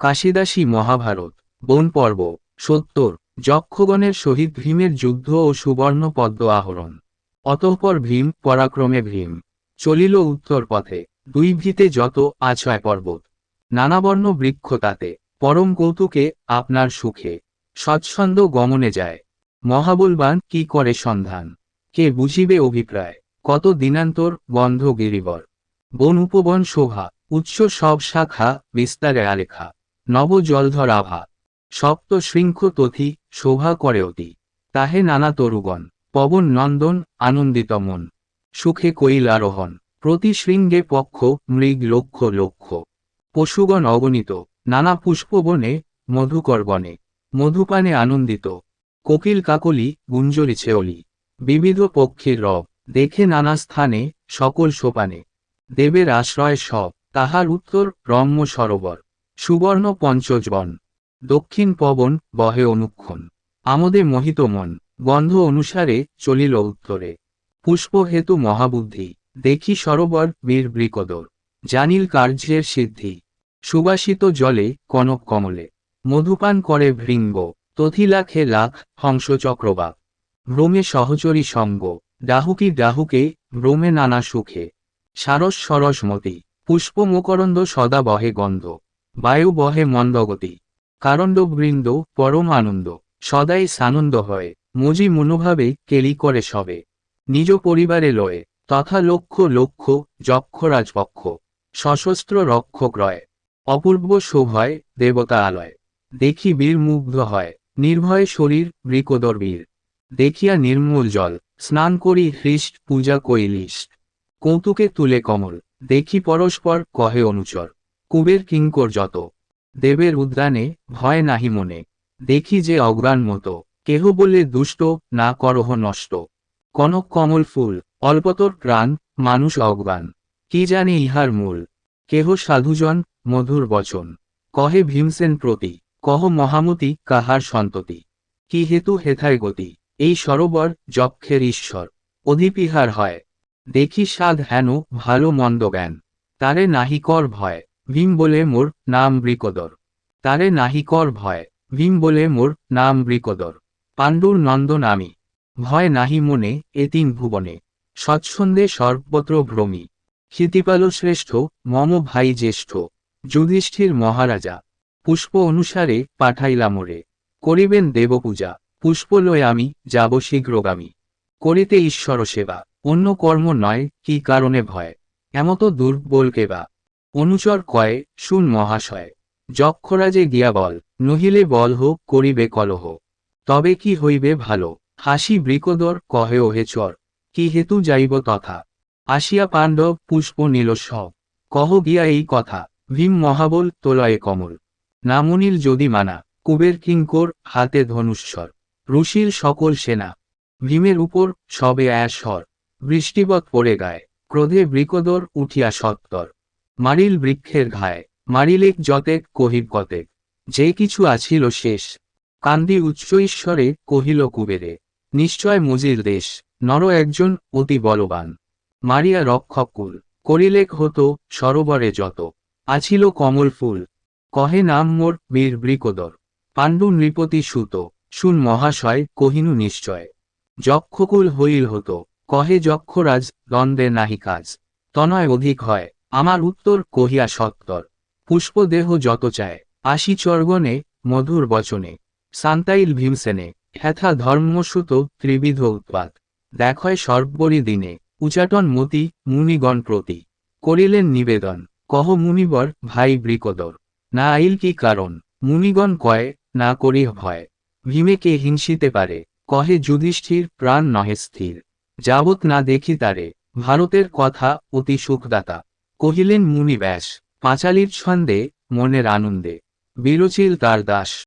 কাশিদাসী মহাভারত, বন পর্ব, সত্তর, যক্ষগণের সহিত ভীমের যুদ্ধ ও সুবর্ণ পদ্ম আহরণ। অতঃপর ভীম, পরাক্রমে ভীম। চলিল উত্তর পথে, দুই ভিতে যত আছয় পর্বত। নানাবর্ণ বৃক্ষ তাতে, পরম কৌতুকে আপনার সুখে। সৎসন্দ গমনে যায়। মহাবলবান কি করে সন্ধান? কে বুঝিবে অভিপ্রায়? কত দিনান্তর বন্ধ গিরিবর? বন উপবন শোভা উচ্চ সব শাখা বিস্তারে আলেখা। নব জলধর আভা। সপ্ত শৃঙ্খ তথি শোভা করে অতি। তাহে নানা তরুগণ, পবন নন্দন আনন্দিত মন। সুখে কৈল আরোহণ, প্রতি শৃঙ্গে পক্ষ মৃগ লক্ষ লক্ষ। পশুগণ অগণিত, নানা পুষ্পবনে মধুকর বনে। মধুপানে আনন্দিত। কোকিল কাকলি গুঞ্জরিছে অলি বিবিধ পক্ষীর রব, দেখে নানা স্থানে সকল সোপানে। দেবের আশ্রয় সব, তাহার উত্তর রম্য সরোবর সুবর্ণ পঞ্চজবন। দক্ষিণ পবন বহে অনুক্ষণ। আমোদে মোহিত মন। গন্ধ অনুসারে চলিল উত্তরে। পুষ্প হেতু মহাবুদ্ধি। দেখি সরোবর বীর বৃকদর। জানিল কার্যের সিদ্ধি। সুবাসিত জলে কনক কমলে। মধুপান করে ভৃঙ্গ। তথিলাখে লাখ হংস চক্রবাক ভ্রমে সহচরী সঙ্গ। ডাহুকি ডাহুকে ভ্রমে নানা সুখে। সারস সরসমতি পুষ্প মুকরন্দ সদা বহে গন্ধ। বায়ু বহে মন্দগতি। কারণ্ডবৃন্দ পরম আনন্দ। সদাই সানন্দ হয়। মজি মনোভাবে কেলি করে সবে। নিজ পরিবারে লয়ে। তথা লক্ষ লক্ষ যক্ষরাজ পক্ষ সশস্ত্র রক্ষক রয়। অপূর্ব শোভয় দেবতা আলয়। দেখি বীর মুগ্ধ হয়। নির্ভয় শরীর বৃকদর বীর। দেখিয়া নির্মূল জল। স্নান করি হৃষ্ট পূজা কৈলিষ্ট কৌতুকে তুলে কমল। দেখি পরস্পর কহে অনুচর। কুবের কিঙ্কর যত। দেবের উদ্যানে ভয় নাহি মনে। দেখি যে অজ্ঞান মতো। কেহ বলে দুষ্ট, না করহ নষ্ট। কনক কমল ফুল, অল্পতর প্রাণ, মানুষ অজ্ঞান কি জানে ইহার মূল? কেহ সাধুজন, মধুর বচন। কহে ভীমসেন প্রতি, কহ মহামতি কাহার সন্ততি? কি হেতু হেথায় গতি? এই সরোবর যক্ষের ঈশ্বর। অধিপিহার হয়। দেখি সাধ হেন ভালো মন্দ জ্ঞান। তারে নাহি কর ভয়। ভীম বলে মোর নাম বৃকদর। তারে নাহি কর ভয়, ভীম বলে মোর নাম বৃকদর। পাণ্ডুর নন্দন আমি, ভয় নাহি মনে এ তিন ভুবনে। সৎসন্দে সর্বত্র ভ্রমি, ক্ষিতিপাল শ্রেষ্ঠ, মম ভাই জ্যেষ্ঠ, যুধিষ্ঠির মহারাজা। পুষ্প অনুসারে পাঠাইলা মোরে, করিবেন দেবপূজা, পুষ্প লয় আমি যাব শীঘ্রগামী। করিতে ঈশ্বর সেবা, অন্য কর্ম নয় কি কারণে ভয়, এমত দুর্বল কেবা অনুচর কয়ে, শুন মহাশয়, যক্ষরাজে গিয়া বল, নহিলে বল হোক করিবে কলহ। তবে কি হইবে ভালো, হাসি বৃকদর কহে ওহে চর, কি হেতু যাইব তথা? আসিয়া পাণ্ডব পুষ্প নীল সব, কহ গিয়া এই কথা, ভীম মহাবল তোলয়ে কমল। নামনিল যদি মানা, কুবের কিঙ্কর হাতে ধনুস্বর ঋষির সকল সেনা। ভীমের উপর সবে অ্যাস্বর বৃষ্টিবৎ পড়ে গায়, ক্রোধে বৃকদর উঠিয়া সত্তর। মারিল বৃক্ষের ঘায়, মারিলেক যতেক কহিব কতেক, যে কিছু আছিল শেষ। কান্দি উচ্চ ঈশ্বরে কহিল কুবেরে, নিশ্চয় মজির দেশ, নর একজন অতি বলবান। মারিয়া রক্ষকুল করিলেক হতো সরোবরে যত, আছিল কমল ফুল। কহে নাম মোর বীর বৃকদর, পাণ্ডু নৃপতি সুত, শুন মহাশয় কহিনু নিশ্চয়। যক্ষকুল হইল হতো, কহে যক্ষরাজ দ্বন্দ্বে নাহি কাজ, তনয় অধিক হয়। আমার উত্তর কহিয়া সত্তর। পুষ্পদেহ যত চায় আশি চর্গণে মধুর বচনে। সান্তাইল ভীমসেনে হ্যাথা ধর্মসুত ত্রিবিধ উৎপাত। দেখয় সর্বরি দিনে, উচাটন মতি, মুনিগণ প্রতি। করিলেন নিবেদন, কহ মুনিবর, ভাই বৃকদর। না আইল কি কারণ? মুনিগণ কয়ে, না করি ভয়। ভীমেকে হিংসিতে পারে? কহে যুধিষ্ঠির, প্রাণ নহে স্থির। যাবৎ না দেখি তারে। ভারতের কথা অতি সুখদাতা। কহিলেন মুনি ব্যাস পাঁচালির ছন্দে মনের আনন্দে বিরচিল তার দাস।